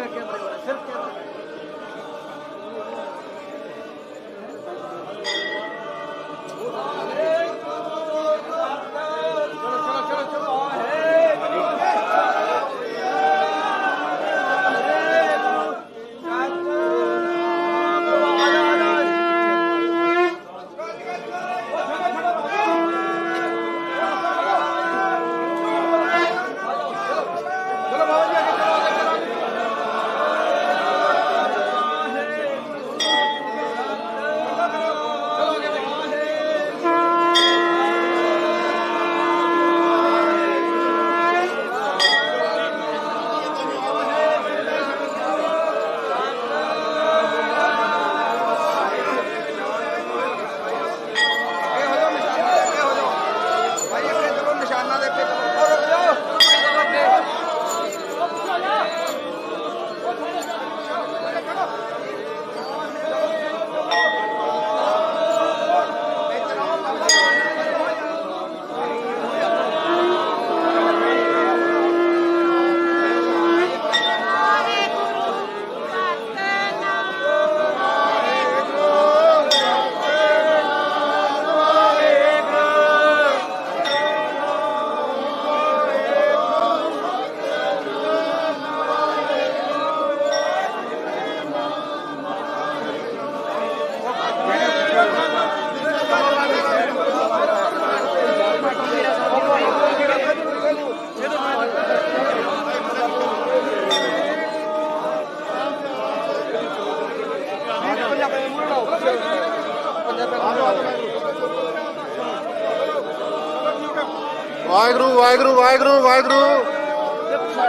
debe que prevalecer, que Waheguru Waheguru Waheguru Waheguru.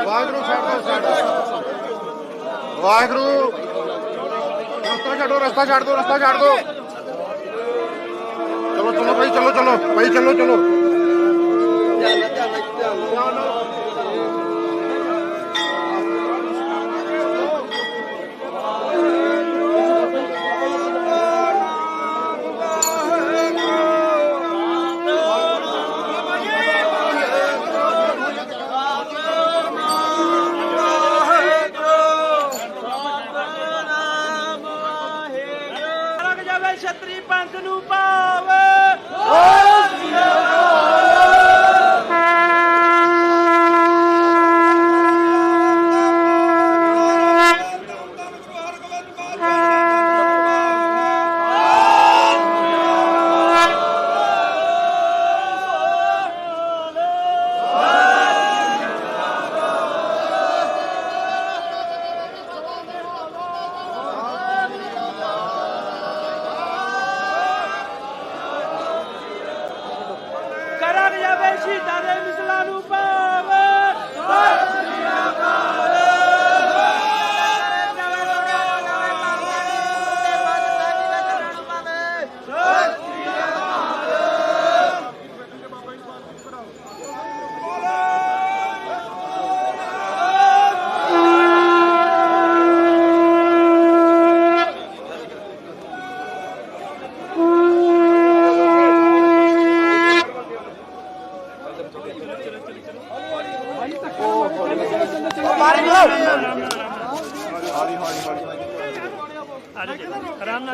Waheguru ਛੱਡ ਦੋ ਵਾਹਿਗੁਰੂ। ਰਸਤਾ ਛੱਡੋ, ਰਸਤਾ ਛੱਡ ਦੋ, ਰਸਤਾ ਛੱਡ ਦੋ। ਚਲੋ ਚਲੋ ਭਾਈ, ਚਲੋ ਚਲੋ। ਭਾਈ, ਚਲੋ ਚਲੋ।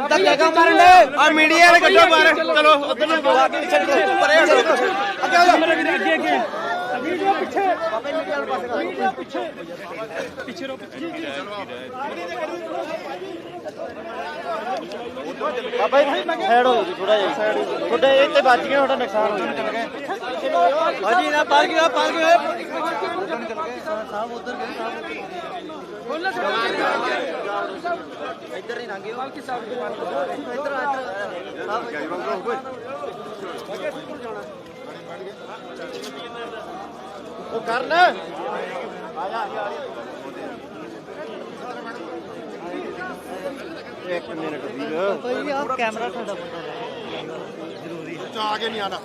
ਧੱਕੇ ਕਿਉਂ ਕਰਨ ਦੇ ਆ ਮੀਡੀਆ ਨੇ ਕੱਢੋ ਬਾਹਰ। ਚਲੋ ਉਧਰ ਨੂੰ ਪਿੱਛੇ ਪਿੱਛੇ ਪਰੇ ਹਟੋ ਅੱਗੇ ਆ ਜਾ ਮੇਰੇ ਵੀਰ ਅੱਗੇ ਅੱਗੇ। ਵੀਡੀਓ ਪਿੱਛੇ। ਬਾਬੇ ਮੀਡੀਆ ਵਾਲੇ ਪਾਸੇ ਵੀਡੀਓ ਪਿੱਛੇ। ਪਿੱਛੇ ਰੋ ਪਿੱਛੇ। ਬਾਬਾ ਜੀ ਸਾਈਡ ਹੋ ਜੀ ਥੋੜਾ ਜਿਹਾ। ਸਾਈਡ ਤੁਹਾਡੇ ਇਹ ਤੇ ਵੱਜ ਗਿਆ ਤੁਹਾਡਾ ਨੁਕਸਾਨ ਹੋ ਜਾਣਾ ਹਾਂਜੀ ਨਾ ਪਾਰ ਗਿਆ ਪਾਰ ਗਿਆ ਸਾਹਿਬ ਉਧਰ ਗਏ ਸਾਹਿਬ ਇੱਧਰ ਨਹੀਂ ਲੰਘੇ ਬਲਕਿ ਸਾਹਿਬ ਇੱਧਰ ਇੱਧਰ ਉਹ ਕਰਨ। ਆ ਜਾ ਆ ਜਾ। ਇੱਕ ਮਿੰਟ ਵੀਰ। ਕੋਈ ਆ ਕੈਮਰਾ ਤੁਹਾਡਾ ਬੰਦਾ ਜ਼ਰੂਰੀ ਹੈ। ਆ ਕੇ ਨਹੀਂ ਆਣਾ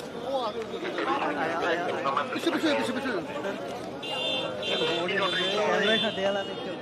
ਪਿੱਛੇ ਪਿੱਛੇ ਪਿੱਛੇ ਪਿੱਛੇ। ਕੈਮਰਾ ਸਾਡੇ ਵਾਲਾ ਦੇਖੋ।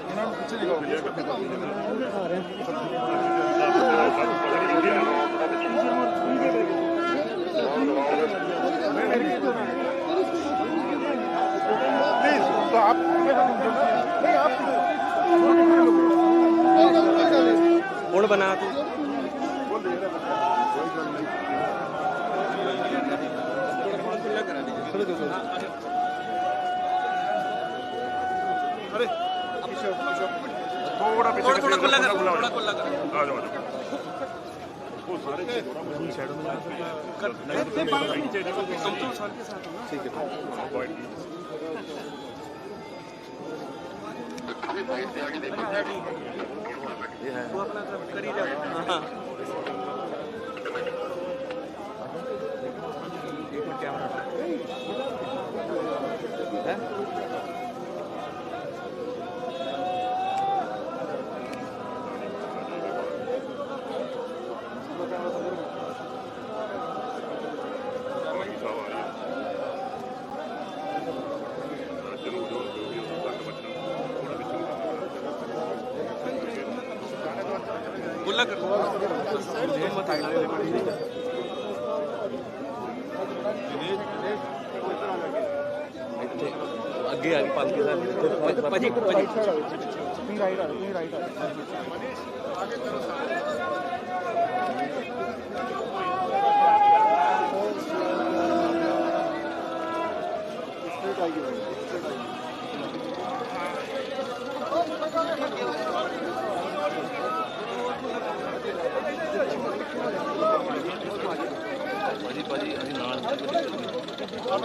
ਇਹਨਾਂ ਨੂੰ ਪਿੱਛੇ ਲਿਖਾਓ प्लीज तो आप नहीं आप ਹੁਣ ਬਣਾ ਤੂੰ अरे ਥੋੜਾ ਪਿੱਛੇ। ਥੋੜਾ ਖੁੱਲਾ ਕਰ ਥੋੜਾ ਖੁੱਲਾ ਕਰ। ਆ ਜਾਓ ਉਹ ਸਾਰੇ ਸਾਈਡ ਨੂੰ ਇੱਥੇ ਬਾਹਰ ਨੀਚੇ ਕੰਪਿਊਟਰ ਸਰ ਕੇ ਸਾਥ ਹੋਣਾ ਠੀਕ ਹੈ। ਪੁਆਇੰਟ ਇਹ ਹੈ। ਉਹ ਆਪਣਾ ਕਰੀ ਜਾ ਹਾਂ। ਇੱਥੇ ਅੱਗੇ ਆ ਕੇ ਪਾਲਕੀ ਦਾ। ਭਾਜੀ ਭਾਜੀ ਤੁਸੀਂ ਰਾਈਟ ਆ ਤੁਸੀਂ ਰਾਈਟ ਆ ਆਗੇ ਕਰੋ ਸਾਰੇ ਆਈਏ तुम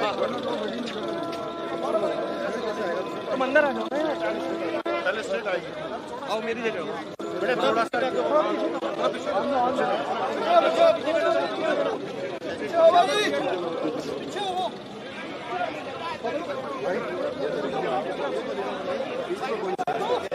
अंदर आ जाओ पहले स्ट्रेट आइए आओ मेरी जगह बेटे थोड़ा सा पीछे